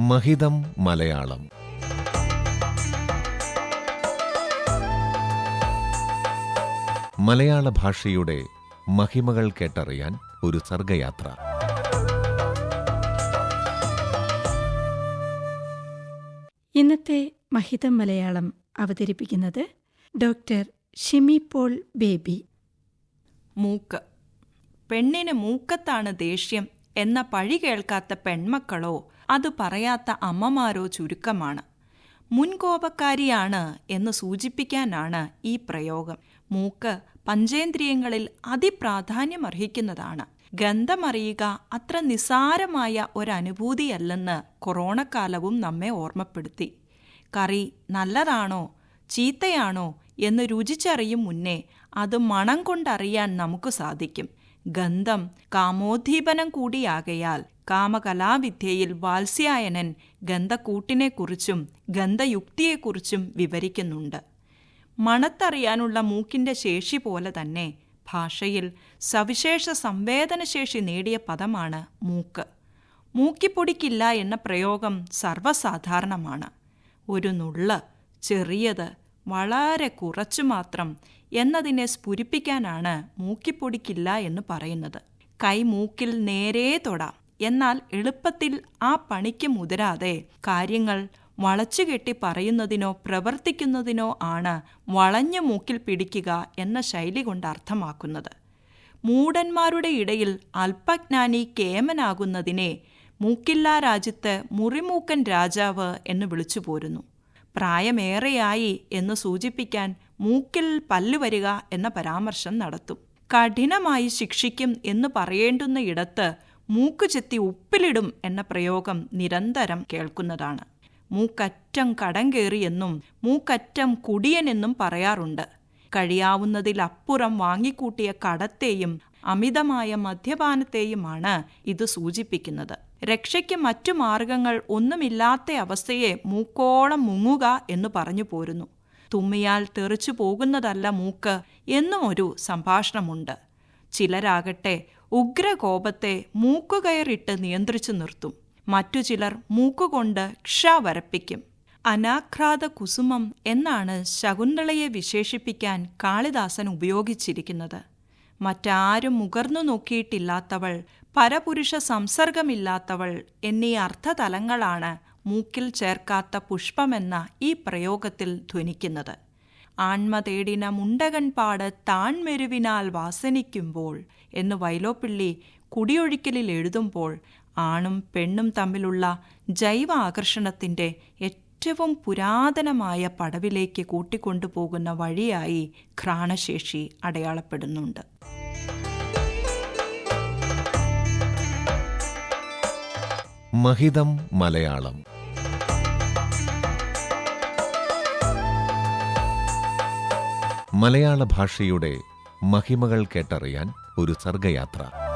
മഹിതം മലയാളം. മലയാള ഭാഷയുടെ മഹിമകൾ കേട്ടറിയാൻ ഒരു സർഗയാത്ര. ഇന്നത്തെ മഹിതം മലയാളം അവതരിപ്പിക്കുന്നത് ഡോക്ടർ ഷിമി പോൾ ബേബി. മൂക്ക്. പെണ്ണിന് മൂക്കത്താണ് ദേഷ്യം. എന്ന പഴി കേൾക്കാത്ത പെൺമക്കളോ അത് പറയാത്ത അമ്മമാരോ ചുരുക്കമാണ്. മുൻകോപക്കാരിയാണ് എന്ന് സൂചിപ്പിക്കാനാണ് ഈ പ്രയോഗം. മൂക്ക് പഞ്ചേന്ദ്രിയങ്ങളിൽ അതിപ്രാധാന്യം അർഹിക്കുന്നതാണ്. ഗന്ധമറിയുക അത്ര നിസാരമായ ഒരനുഭൂതിയല്ലെന്ന് കൊറോണക്കാലവും നമ്മെ ഓർമ്മപ്പെടുത്തി. കറി നല്ലതാണോ ചീത്തയാണോ എന്ന് രുചിച്ചറിയും മുന്നേ അത് മണം കൊണ്ടറിയാൻ നമുക്ക് സാധിക്കും. ഗന്ധം കാമോദ്ദീപനം കൂടിയാകയാൽ കാമകലാവിദ്യയിൽ വാത്സ്യായനൻ ഗന്ധക്കൂട്ടിനെക്കുറിച്ചും ഗന്ധയുക്തിയെക്കുറിച്ചും വിവരിക്കുന്നുണ്ട്. മണത്തറിയാനുള്ള മൂക്കിന്റെ ശേഷി പോലെ തന്നെ ഭാഷയിൽ സവിശേഷ സംവേദനശേഷി നേടിയ പദമാണ് മൂക്ക്. മൂക്കിപ്പൊടിക്കില്ല എന്ന പ്രയോഗം സർവസാധാരണമാണ്. ഒരു നുള്ള് ചെറിയത് വളരെ കുറച്ചു മാത്രം എന്നതിനെ സ്ഫുരിപ്പിക്കാനാണ് മൂക്കിപ്പൊടിക്കില്ല എന്ന് പറയുന്നത്. കൈ മൂക്കിൽ നേരെ തൊടാം. എന്നാൽ എളുപ്പത്തിൽ ആ പണിക്ക് മുതിരാതെ കാര്യങ്ങൾ വളച്ചുകെട്ടി പറയുന്നതിനോ പ്രവർത്തിക്കുന്നതിനോ ആണ് വളഞ്ഞു മൂക്കിൽ പിടിക്കുക എന്ന ശൈലി കൊണ്ട് അർത്ഥമാക്കുന്നത്. മൂടന്മാരുടെ ഇടയിൽ അല്പജ്ഞാനി കേമനാകുന്നതിനെ മൂക്കില്ലാ രാജ്യത്ത് മുറിമൂക്കൻ രാജാവ് എന്ന് വിളിച്ചു പോരുന്നു പ്രായമേറെയായി എന്ന് സൂചിപ്പിക്കാൻ മൂക്കിൽ പല്ലുവരിക എന്ന പരാമർശം നടത്തും. കഠിനമായി ശിക്ഷിക്കും എന്ന് പറയേണ്ടുന്ന ഇടത്ത് മൂക്ക് ചെത്തി ഉപ്പിലിടും എന്ന പ്രയോഗം നിരന്തരം കേൾക്കുന്നതാണ്. മൂക്കറ്റം കടം കയറിയെന്നും മൂക്കറ്റം കുടിയനെന്നും പറയാറുണ്ട്. കഴിയാവുന്നതിലപ്പുറം വാങ്ങിക്കൂട്ടിയ കടത്തെയും അമിതമായ മദ്യപാനത്തെയുമാണ് ഇത് സൂചിപ്പിക്കുന്നത്. രക്ഷയ്ക്ക് മറ്റു മാർഗങ്ങൾ ഒന്നുമില്ലാത്ത അവസ്ഥയെ മൂക്കോളം മുങ്ങുക എന്ന് പറഞ്ഞു പോരുന്നു. തുമ്മിയാൽ തെറിച്ചു പോകുന്നതല്ല മൂക്ക് എന്നും ഒരു സംഭാഷണമുണ്ട്. ചിലരാകട്ടെ ഉഗ്രകോപത്തെ മൂക്കുകയറിട്ട് നിയന്ത്രിച്ചു നിർത്തും. മറ്റു ചിലർ മൂക്കുകൊണ്ട് ക്ഷ വരപ്പിക്കും. അനാഘ്രാത കുസുമം എന്നാണ് ശകുന്തളയെ വിശേഷിപ്പിക്കാൻ കാളിദാസൻ ഉപയോഗിച്ചിരിക്കുന്നത്. മറ്റാരും മുകർന്നു നോക്കിയിട്ടില്ലാത്തവൾ പരപുരുഷ സംസർഗമില്ലാത്തവൾ എന്നീ അർത്ഥതലങ്ങളാണ് മൂക്കിൽ ചേർക്കാത്ത പുഷ്പമെന്ന ഈ പ്രയോഗത്തിൽ ധ്വനിക്കുന്നത്. ആൺമ തേടിന മുണ്ടകൻപാട് താൺമെരുവിനാൽ വാസനിക്കുമ്പോൾ എന്ന് വൈലോപ്പിള്ളി കുടിയൊഴിക്കലിൽ എഴുതുമ്പോൾ ആണും പെണ്ണും തമ്മിലുള്ള ജൈവ ആകർഷണത്തിന്റെ ഏറ്റവും പുരാതനമായ പടവിലേക്ക് കൂട്ടിക്കൊണ്ടുപോകുന്ന വഴിയായി ഘ്രാണശേഷി അടയാളപ്പെടുന്നുണ്ട്. മഹിതം മലയാളം. മലയാള ഭാഷയുടെ മഹിമകൾ കേട്ടറിയാൻ ഒരു സർഗയാത്ര.